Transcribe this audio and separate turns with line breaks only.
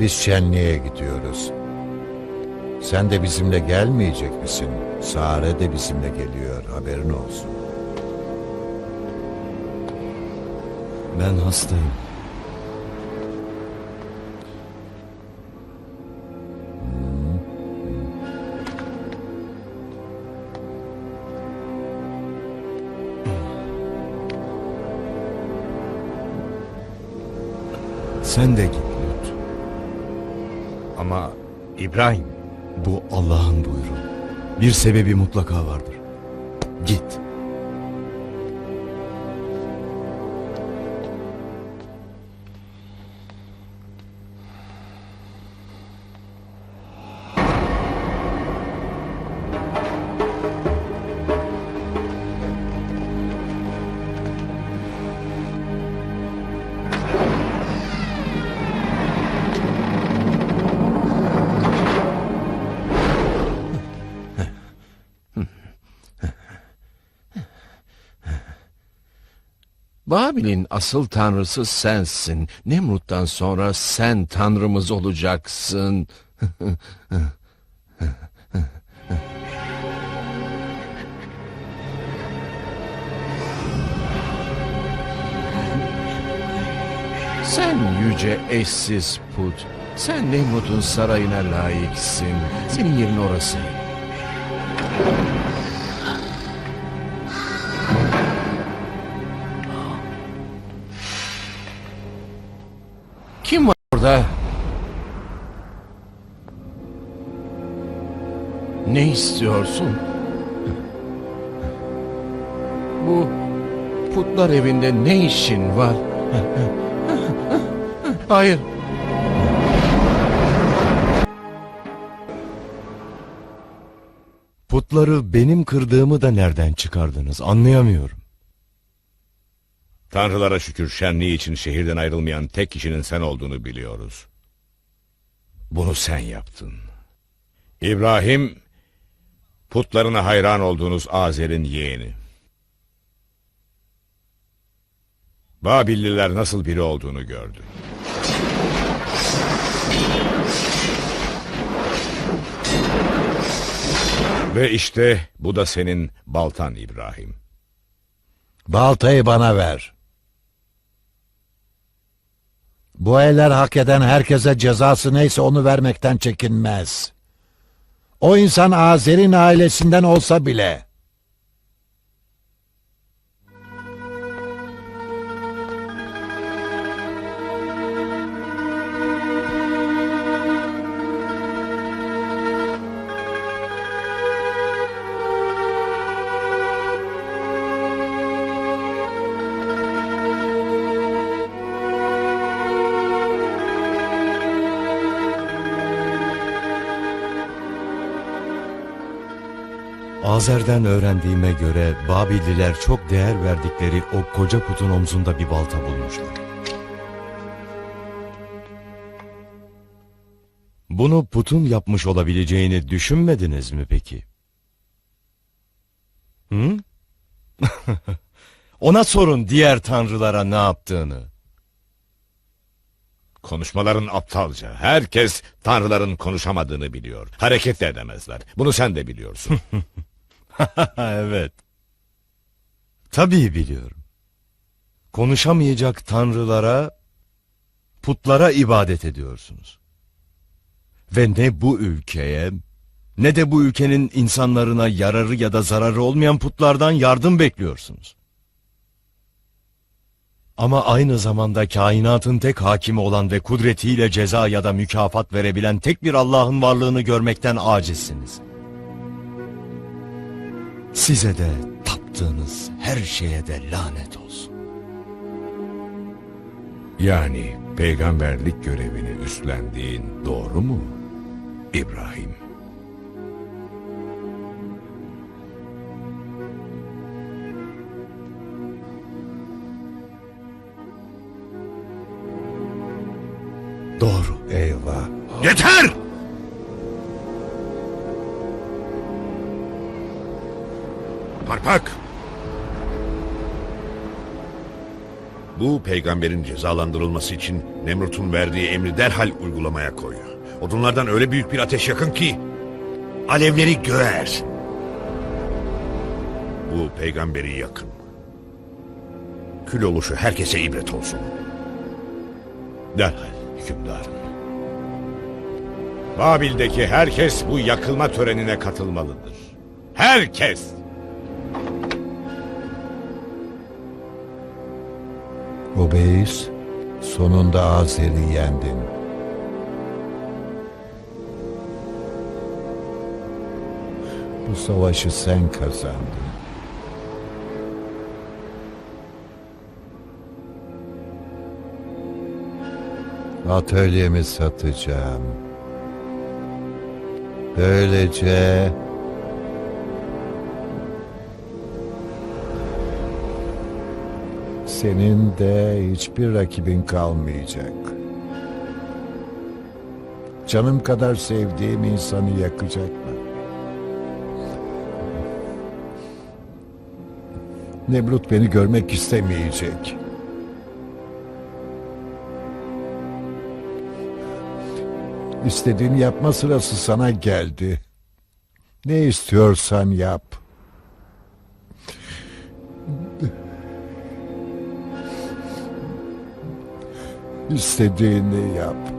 Biz şenliğe gidiyoruz. Sen de bizimle gelmeyecek misin? Sare de bizimle geliyor. Haberin olsun.
Ben hastayım. Sen de git.
Ama İbrahim,
Bu Allah'ın buyruğu. Bir sebebi mutlaka vardır. Git.
Babil'in asıl tanrısı sensin. Nemrut'tan sonra sen tanrımız olacaksın. Sen yüce eşsiz put. Sen Nemrut'un sarayına layıksın. Senin yerin orası. Orada? Ne istiyorsun? Bu putlar evinde ne işin var? Hayır.
Putları benim kırdığımı da nereden çıkardınız anlayamıyorum.
Tanrılara şükür şenliği için şehirden ayrılmayan tek kişinin sen olduğunu biliyoruz. Bunu sen yaptın. İbrahim, putlarına hayran olduğunuz Azer'in yeğeni. Babilliler nasıl biri olduğunu gördü. Ve işte bu da senin baltan İbrahim.
Baltayı bana ver. Bu eller hak eden herkese cezası neyse onu vermekten çekinmez. O insan Azer'in ailesinden olsa bile.
Azer'den öğrendiğime göre Babilliler çok değer verdikleri o koca putun omzunda bir balta bulmuşlar. Bunu putun yapmış olabileceğini düşünmediniz mi peki? Hı? Ona sorun diğer tanrılara ne yaptığını.
Konuşmaların aptalca. Herkes tanrıların konuşamadığını biliyor. Hareket de edemezler. Bunu sen de biliyorsun.
evet. Tabii biliyorum. Konuşamayacak tanrılara, putlara ibadet ediyorsunuz. Ve ne bu ülkeye, ne de bu ülkenin insanlarına yararı ya da zararı olmayan putlardan yardım bekliyorsunuz. Ama aynı zamanda kainatın tek hakimi olan ve kudretiyle ceza ya da mükafat verebilen tek bir Allah'ın varlığını görmekten acizsiniz. Size de taptığınız her şeye de lanet olsun.
yani peygamberlik görevini üstlendiğin doğru mu? İbrahim.
Doğru.
Eyvah.
Yeter! Parpak!
Bu peygamberin cezalandırılması için Nemrut'un verdiği emri derhal uygulamaya koy. Odunlardan öyle büyük bir ateş yakın ki alevleri göğe ersin. Bu peygamberi yakın. Kül oluşu herkese ibret olsun. Derhal hükümdarım.
Babil'deki herkes bu yakılma törenine katılmalıdır. Herkes!
Ubeys, sonunda Azer'i yendin. Bu savaşı sen kazandın. Atölyemi satacağım. Böylece senin de hiçbir rakibin kalmayacak. Canım kadar sevdiğim insanı yakacaklar. Nemrut beni görmek istemeyecek. İstediğini yapma sırası sana geldi. Ne istiyorsan yap. İstediğini yap.